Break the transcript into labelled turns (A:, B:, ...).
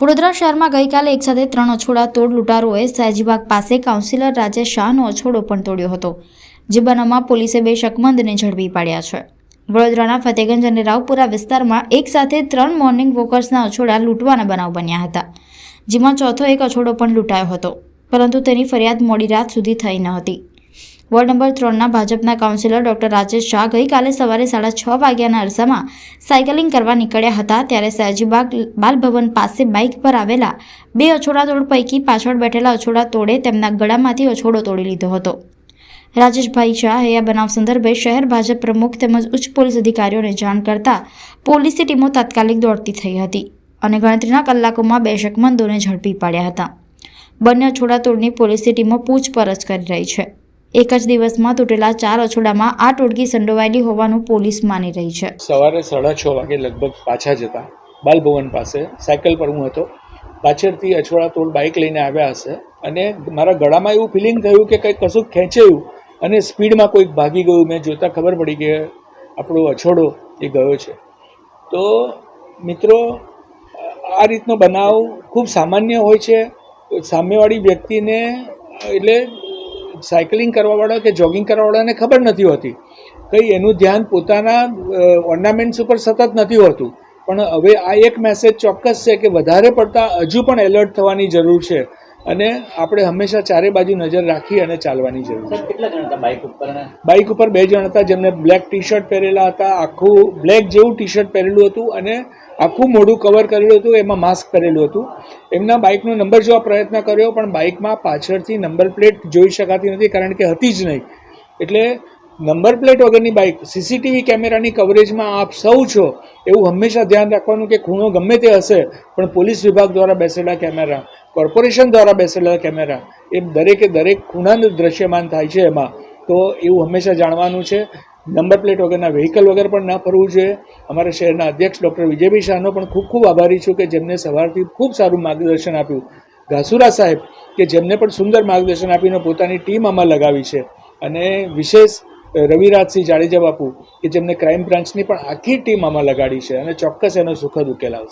A: વડોદરા શહેરમાં ગઈકાલે એકસાથે ત્રણ અછોડા તોડ લૂંટારોએ સયાજીબાગ પાસે કાઉન્સિલર રાજેશ શાહનો અછોડો પણ તોડ્યો હતો, જે બનાવમાં પોલીસે બે શકમંદને ઝડપી પાડ્યા છે. વડોદરાના ફતેગંજ અને રાવપુરા વિસ્તારમાં એક સાથે ત્રણ મોર્નિંગ વોકર્સના અછોડા લૂંટવાના બનાવ બન્યા હતા, જેમાં ચોથો એક અછોડો પણ લૂંટાયો હતો, પરંતુ તેની ફરિયાદ મોડી રાત સુધી થઈ ન હતી. વોર્ડ નંબર ત્રણના ભાજપના કાઉન્સિલર ડોક્ટર રાજેશ શાહ ગઈકાલે સવારે સાડા છ વાગ્યાના અરસામાં સાયકલિંગ કરવા નીકળ્યા હતા, ત્યારે સયાજીબાગ બાલભવન પાસે બાઇક પર આવેલા બે અછોડા તોડ પૈકી પાછળ બેઠેલા અછોડા તોડે તેમના ગળામાંથી અછોડો તોડી લીધો હતો. રાજેશભાઈ શાહે આ બનાવ સંદર્ભે શહેર ભાજપ પ્રમુખ તેમજ ઉચ્ચ પોલીસ અધિકારીઓને જાણ કરતા પોલીસની ટીમો તાત્કાલિક દોડતી થઈ હતી અને ગણતરીના કલાકોમાં બે શકમંદોને ઝડપી પાડ્યા હતા. બંને અછોડા તોડની પોલીસની ટીમો પૂછપરછ કરી રહી છે. એક જ દિવસમાં તૂટેલા ચાર અછોડામાં આ ટોળકી સંડોવાયેલી હોવાનું પોલીસ માની રહી છે.
B: સવારે સાડા છ વાગે લગભગ પાછા જતા બાલભવન પાસે સાયકલ પર હું હતો. પાછળથી અછોડા તોડ બાઇક લઈને આવ્યા હશે અને મારા ગળામાં એવું ફિલિંગ થયું કે કંઈક કશું ખેંચાયું અને સ્પીડમાં કોઈક ભાગી ગયું. મેં જોતાં ખબર પડી કે આપણો અછોડો એ ગયો છે. તો મિત્રો, આ રીતનો બનાવ ખૂબ સામાન્ય હોય છે. સામેવાળી વ્યક્તિને એટલે સાયકલિંગ કરવાવાળા કે જોગિંગ કરવાવાળાને ખબર નથી હોતી. કંઈ એનું ધ્યાન પોતાના ઓર્નામેન્ટ્સ ઉપર સતત નથી હોતું. પણ હવે આ એક મેસેજ ચોક્કસ છે કે વધારે પડતા હજુ પણ એલર્ટ થવાની જરૂર છે અને આપણે હંમેશા ચારે બાજુ નજર રાખી અને ચાલવાની જરૂર છે.
C: કેટલા જણ હતા બાઇક ઉપર
B: બાઇક ઉપર બે જણ હતા જેમને બ્લેક ટી શર્ટ પહેરેલા હતા આખું બ્લેક જેવું ટી શર્ટ પહેરેલું હતું અને આખું મોઢું કવર કરેલું હતું, એમાં માસ્ક પહેરેલું હતું. એમના બાઇકનો નંબર જોવા પ્રયત્ન કર્યો, પણ બાઇકમાં પાછળથી નંબર પ્લેટ જોઈ શકાતી નથી, કારણ કે હતી જ નહીં. એટલે નંબર પ્લેટ વગરની બાઇક સીસીટીવી કેમેરાની કવરેજમાં આપ સૌ છો, એવું હંમેશા ધ્યાન રાખવાનું કે ખૂણો ગમે તે હશે, પણ પોલીસ વિભાગ દ્વારા બેસેલા કેમેરા કોર્પોરેશન દ્વારા બેસેલા કેમેરા, એ દરેકે દરેક ખૂણાનું દ્રશ્યમાન થાય છે એમાં. તો એવું હંમેશા જાણવાનું છે. નંબર પ્લેટ વગરના વ્હીકલ વગર પણ ના ફરવું જોઈએ. અમારા શહેરના અધ્યક્ષ ડૉક્ટર વિજયભાઈ શાહનો પણ ખૂબ ખૂબ આભારી છું કે જેમને સવારથી ખૂબ સારું માર્ગદર્શન આપ્યું. ઘાસુરા સાહેબ કે જેમને પણ સુંદર માર્ગદર્શન આપીને પોતાની ટીમ આમાં લગાવી છે. અને વિશેષ રવિરાજસિંહ જાડેજા બાપુ કે જેમને ક્રાઇમ બ્રાન્ચની પણ આખી ટીમ આમાં લગાડી છે અને ચોક્કસ એનો સુખદ ઉકેલ આવશે.